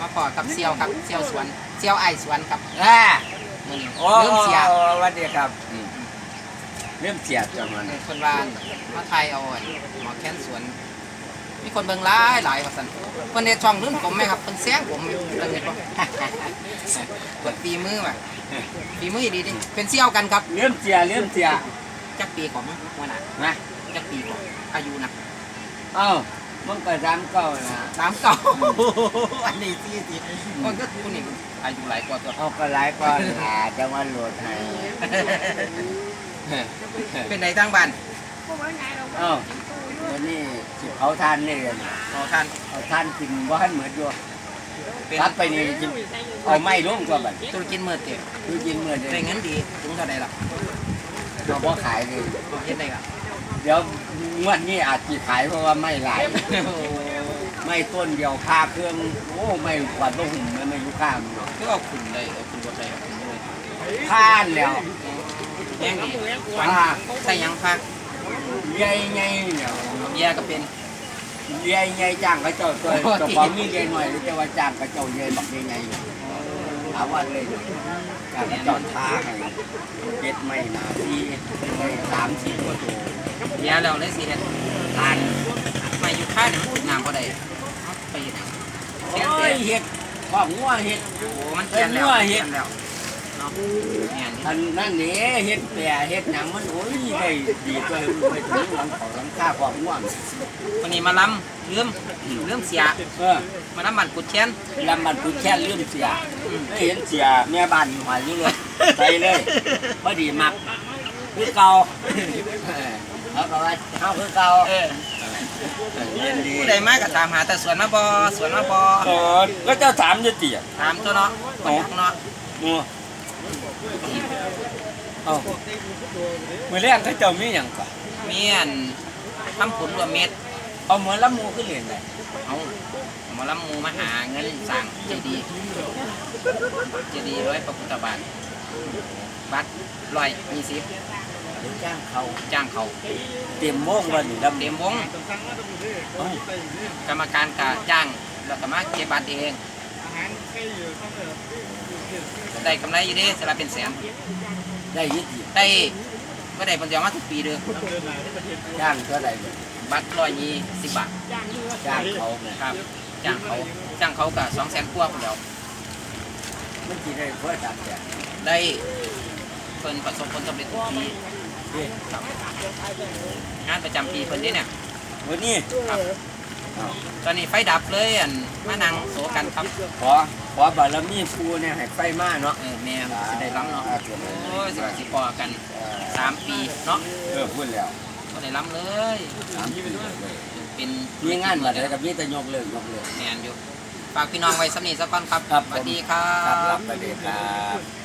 มาพอกับเซียวครับเซียวสวนเซียวไอสวนครับอ่ามือนี้โอ้เริ่มเสียสวัสดีครับอืมเริ่มเสียจังมันคนว่ามาไทยเอาอันหมอแค้นสวน มีคนเบิ่งหลายหลายว่าซั่นเพิ่นเฮ็ดช่องรุ่นผมไหมครับเพิ่นแซงผมอยู่เรื่องนี้บ่เปิดปีมือว่ะปีมือดีดิเป็นเซี่ยวกันครับเริ่มเสียเริ่มเสียจักปีของหัวหน้านะจักปีของอายุนะเอ้า มันก็ร้านเก่านะสามเก่าอันนี้สี่สิบมันก็คุณนี่อายุหลายกว่าตัวเอาก็หลายก่อนหาจังหวัดโหลดให้เป็นไหนทางบ้านเอ้าวันนี้สิเขาทานนี่กันขอท่านเอาทานกินว่าให้เหมือนอยู่เป็นรับไปนี่กินเอาไม่ร่วมกว่าบัดธุรกิจเมื่อเตะคือกินเหมือนเลได้ยเงินดีถึงเท่าใดล่ะเราบ่ขายเลยเฮ็ดได้ครับ เดี๋ยวงวดนี้อาจจะขายเพราะว่าไม่หลาย ไม่ต้นเดียวค่าเครื่องโอ้ไม่กว่าต้นหุ่นไม่ไม่รู้ค่ามันหรอกคือเอาขึ้นเลยเอาขึ้นรถเลยเอาขึ้นเลยผ่านแล้วแย่งดีผ่าใส่หยังพักใหญ่ใหญ่เนี่ยเบียร์ก็เป็นใหญ่ใหญ่จ้างเขาเจ้าตัวเจ้าของมีใหญ่หน่อยหรือจะว่าจ้างเขาเจ้าใหญ่บักใหญ่ใหญ่ ถามว่าเลยการเขาเจ้าท้างเจ็ดไม่นาทีไม่สามสี่กว่าตัวเบียร์แล้เลยสิเฮ็ดทานมาอยู่ค่ายนี่มันติดน้ำก็ได้เอาไปเห็ดเสียโอ้เสียเห็ดของงัวเห็ดโอ้มันเจียนแล้วเห็ดแล้ว เนาะเนี่ยนี่อันนั่นนี่เห็ดแปรเห็ดหนังมันโอ้ยได้ดีตัวไปถึงหลังของหลังค่าของง่วงวันนี้มาล้ำลืมลืมเสียเออมาล้ำบันกุดเชียนลำมันคือแค่ลืมเสียไม่เห็นเสียแม่บ้านหอยอยู่เลยไปเลยพอดีมักคือเก่าเออเขาก็ว่าเขาคือเก่าเออเย็นดีผู้ใดมาก็ตามหาแต่สวนมาบอสวนมาบอเออก็เจ้าถามจะเตี๋ยถามตัวเนาะคนทักเนาะงัว เอาเมื่อแรกเขาเจ้ามีอย่างก่อนเมียนทำผลรวมเม็ด เอาเหมือนละมูขึ้นเรียนเลยเอาหมอลำมูมาหาเงินสั่งเจดีย์เจดีย์ร้อยพระพุทธบาทบัตรร้อยยี่สิบเดี๋ยวจ้างเขาจ้างเขาเตรียมโม่งวันนี้ลำเต็เดียมวงกรรมการกะจ้างแล้วก็มาเก็บบัตรเอง ได้กำไรอยู่เด้สละเป็นแสนได้ยึดหยิบได้ก็ได้ผลเดียวมาทุกปีเด้อจ้างเท่าไหร่บัตรร้อยยี่สิบบาทจ้างเขาเนี่ยครับจ้างเขาจ้างเขากับสองแสนกว่าคนเดียวมันจีได้เพื่อตัดแต่ได้เพิ่นประสบผลสำเร็จทุกปีครับงานประจำปีเพิ่นเด้เนี่ยวันนี้ครับ ตอนนี้ไฟดับเลยอันมานั่งโซกันครับขอขอบารมีปูเนี่ยให้ไฟมาเนาะเออแม่สิได้ล้ำเนาะอ่โอ้ยสิว่าสิพอกันสามปีเนาะเออพูดแล้วก็ได้ล้ำเลยสามปีเลยเป็นมีงานมาได้กับมีแต่ยกเลิกยกเลิกแมนอยู่ฝากพี่น้องไว้สำนีสักก่อนครับครับสวัสดีครัครับบรับไปเลยครับ